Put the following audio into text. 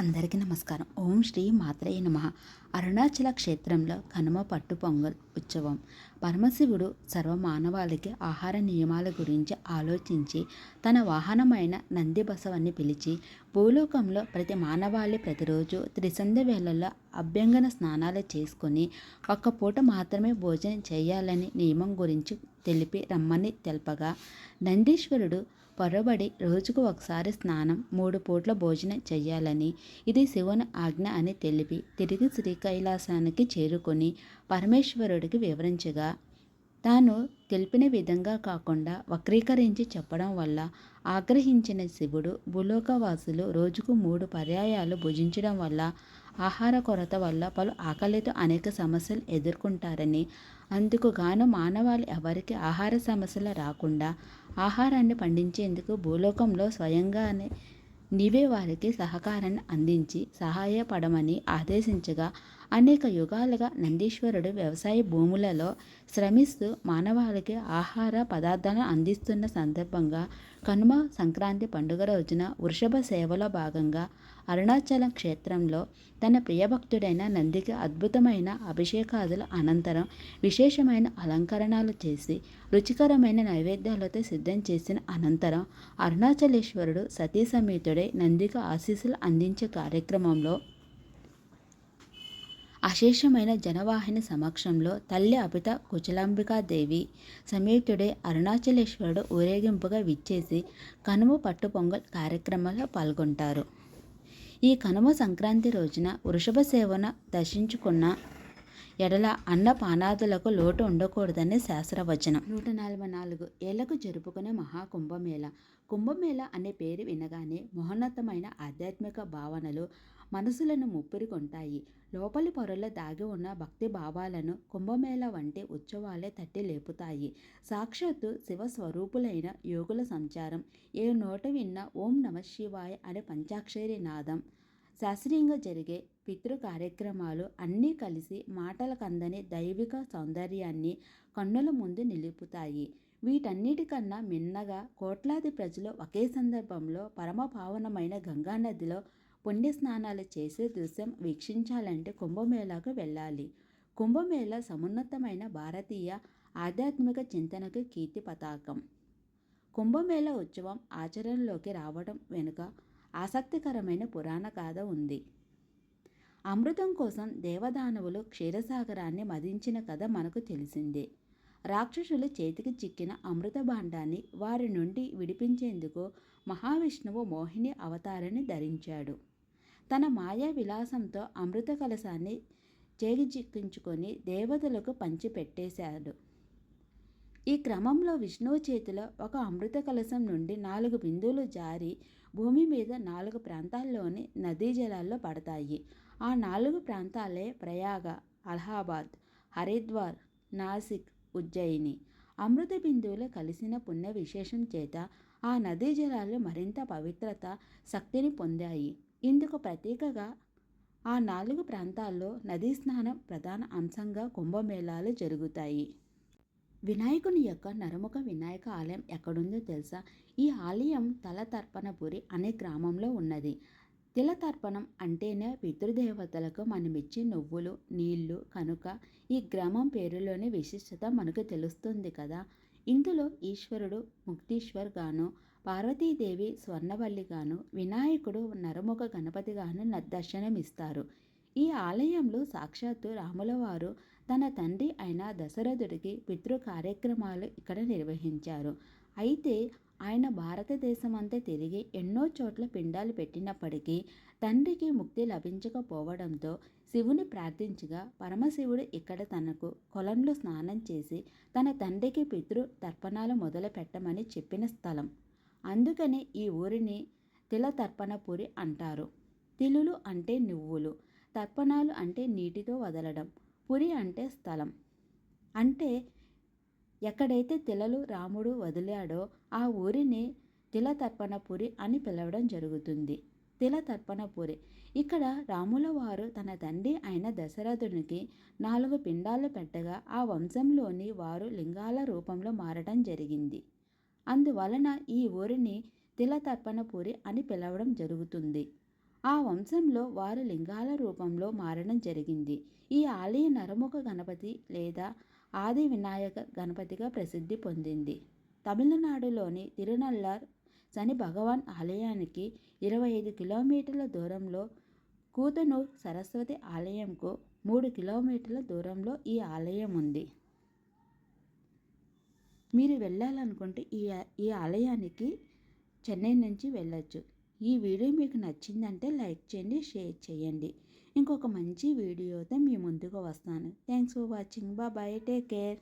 అందరికీ నమస్కారం. ఓం శ్రీ మాత్రయ్య నమ. అరుణాచల క్షేత్రంలో కనుమ పట్టు పొంగల్ ఉత్సవం. పరమశివుడు సర్వమానవాళికి ఆహార నియమాల గురించి ఆలోచించి తన వాహనమైన నంది బసవన్ని పిలిచి భూలోకంలో ప్రతి మానవాళి ప్రతిరోజు త్రిసంధ్య వేళల్లో అభ్యంగన స్నానాలు చేసుకొని ఒక్క పూట మాత్రమే భోజనం చేయాలని నియమం గురించి తెలిపి రమ్మని తెలపగా నందీశ్వరుడు పొరబడి రోజుకు ఒకసారి స్నానం మూడు పూట్ల భోజనం చేయాలని ఇది శివుని ఆజ్ఞ అని తెలిపి తిరిగి శ్రీకైలాసానికి చేరుకొని పరమేశ్వరుడికి వివరించగా తాను తెలిపిన విధంగా కాకుండా వక్రీకరించి చెప్పడం వల్ల ఆగ్రహించిన శివుడు భూలోకవాసులు రోజుకు మూడు పర్యాయాలు భుజించడం వల్ల ఆహార కొరత వల్ల పలు ఆకలితో అనేక సమస్యలు ఎదుర్కొంటారని అందుకు గాను మానవాళి ఎవరికి ఆహార సమస్యలు రాకుండా ఆహారాన్ని పండించేందుకు భూలోకంలో స్వయంగానే నీవే వారికి సహకారాన్ని అందించి సహాయపడమని ఆదేశించగా అనేక యుగాలుగా నందీశ్వరుడు వ్యవసాయ భూములలో శ్రమిస్తూ మానవాళికి ఆహార పదార్థాలను అందిస్తున్న సందర్భంగా కనుమ సంక్రాంతి పండుగ రోజున వృషభ సేవలో భాగంగా అరుణాచలం క్షేత్రంలో తన ప్రియభక్తుడైన నందికి అద్భుతమైన అభిషేకాదుల అనంతరం విశేషమైన అలంకరణలు చేసి రుచికరమైన నైవేద్యాలతో సిద్ధం చేసిన అనంతరం అరుణాచలేశ్వరుడు సతీ సమేతుడై నందికి ఆశీస్సులు అందించే కార్యక్రమంలో అశేషమైన జనవాహిని సమక్షంలో తల్లి అపిత కుచలాంబికాదేవి సమేతుడే అరుణాచలేశ్వరుడు ఊరేగింపుగా విచ్చేసి కనుమ పట్టు పొంగల్ కార్యక్రమంలో పాల్గొంటారు. ఈ కనుమ సంక్రాంతి రోజున వృషభ సేవన దర్శించుకున్న ఎడల అన్నపానాదులకు లోటు ఉండకూడదని శాస్త్రవచనం. నూట నలభై నాలుగు ఏళ్ళకు జరుపుకునే మహాకుంభమేళ. కుంభమేళ అనే పేరు వినగానే మహోన్నతమైన ఆధ్యాత్మిక భావనలు మనసులను ముప్పిరికొంటాయి లోపలి పొరలో దాగి ఉన్న భక్తి భావాలను కుంభమేళ వంటి ఉత్సవాలే తట్టి లేపుతాయి. సాక్షాత్తు శివ స్వరూపులైన యోగుల సంచారం. ఏ నోట విన్న ఓం నమ శివాయ అనే పంచాక్షరి నాదం. శాస్త్రీయంగా జరిగే పితృ కార్యక్రమాలు అన్నీ కలిసి మాటలకందని దైవిక సౌందర్యాన్ని కన్నుల ముందు నిలుపుతాయి. వీటన్నిటికన్నా మిన్నగా కోట్లాది ప్రజలు ఒకే సందర్భంలో పరమ పావనమైన గంగానదిలో పుణ్య స్నానాలు చేసే దృశ్యం వీక్షించాలంటే కుంభమేళాకు వెళ్ళాలి. కుంభమేళ సమున్నతమైన భారతీయ ఆధ్యాత్మిక చింతనకు కీర్తి పతాకం. కుంభమేళ ఉత్సవం ఆచరణలోకి రావడం వెనుక ఆసక్తికరమైన పురాణ గాథ ఉంది. అమృతం కోసం దేవదానవులు క్షీరసాగరాన్ని మదించిన కథ మనకు తెలిసిందే. రాక్షసులు చేతికి చిక్కిన అమృత భాండాన్ని వారి నుండి విడిపించేందుకు మహావిష్ణువు మోహిని అవతారాన్ని ధరించాడు. తన మాయా విలాసంతో అమృత కలశాన్ని చేజిక్కించుకొని దేవతలకు పంచిపెట్టేశాడు. ఈ క్రమంలో విష్ణువు చేతిలో ఒక అమృత కలశం నుండి నాలుగు బిందువులు జారి భూమి మీద నాలుగు ప్రాంతాల్లోని నదీ జలాల్లో పడతాయి. ఆ నాలుగు ప్రాంతాలే ప్రయాగ అలహాబాద్ హరిద్వార్ నాసిక్ ఉజ్జయిని. అమృత బిందువులు కలిసిన పుణ్య విశేషం చేత ఆ నదీ జలాలు మరింత పవిత్రత శక్తిని పొందాయి. ఇందుకు ప్రతీకగా ఆ నాలుగు ప్రాంతాల్లో నదీ స్నానం ప్రధాన అంశంగా కుంభమేళాలు జరుగుతాయి. వినాయకుని యొక్క నరముఖ వినాయక ఆలయం ఎక్కడుందో తెలుసా? ఈ ఆలయం తలతర్పణపురి అనే గ్రామంలో ఉన్నది. తిలతర్పణం అంటేనే పితృదేవతలకు మనమిచ్చే నువ్వులు నీళ్ళు కనుక ఈ గ్రామం పేరులోని విశిష్టత మనకు తెలుస్తుంది కదా. ఇందులో ఈశ్వరుడు ముక్తీశ్వర్ గాను పార్వతీదేవి స్వర్ణవల్లిగాను వినాయకుడు నరముఖ గణపతిగాను దర్శనమిస్తారు. ఈ ఆలయంలో సాక్షాత్తు రాములవారు తన తండ్రి అయిన దశరథుడికి పితృ కార్యక్రమాలు ఇక్కడ నిర్వహించారు. అయితే ఆయన భారతదేశమంతా తిరిగి ఎన్నో చోట్ల పిండాలు పెట్టినప్పటికీ తండ్రికి ముక్తి లభించకపోవడంతో శివుని ప్రార్థించగా పరమశివుడు ఇక్కడ తనకు కొలంలో స్నానం చేసి తన తండ్రికి పితృ తర్పణాలు మొదలు పెట్టమని చెప్పిన స్థలం. అందుకనే ఈ ఊరిని తిల తర్పణపురి అంటారు. తిలులు అంటే నువ్వులు తర్పణాలు అంటే నీటితో వదలడం పురి అంటే స్థలం. అంటే ఎక్కడైతే తిలలు రాముడు వదిలాడో ఆ ఊరిని తిల తర్పణపురి అని పిలవడం జరుగుతుంది. తిల తర్పణపురి ఇక్కడ రాముల వారు తన తండ్రి అయిన దశరథునికి నాలుగు పిండాలు పెట్టగా ఆ వంశంలోని వారు లింగాల రూపంలో మారడం జరిగింది. అందువలన ఈ ఊరిని తిలతర్పణపురి అని పిలవడం జరుగుతుంది. ఆ వంశంలో వారు లింగాల రూపంలో మారడం జరిగింది. ఈ ఆలయం నరముఖ గణపతి లేదా ఆది వినాయక గణపతిగా ప్రసిద్ధి పొందింది. తమిళనాడులోని తిరునల్లార్ శని భగవాన్ ఆలయానికి ఇరవై ఐదు కిలోమీటర్ల దూరంలో కూతనూర్ సరస్వతి ఆలయంకు మూడు కిలోమీటర్ల దూరంలో ఈ ఆలయం ఉంది. మీరు వెళ్ళాలనుకుంటే ఈ ఈ ఆలయానికి చెన్నై నుంచి వెళ్ళొచ్చు. ఈ వీడియో మీకు నచ్చిందంటే లైక్ చేయండి షేర్ చేయండి. ఇంకొక మంచి వీడియోతో మీ ముందుకు వస్తాను. Thanks for watching. Bye take care.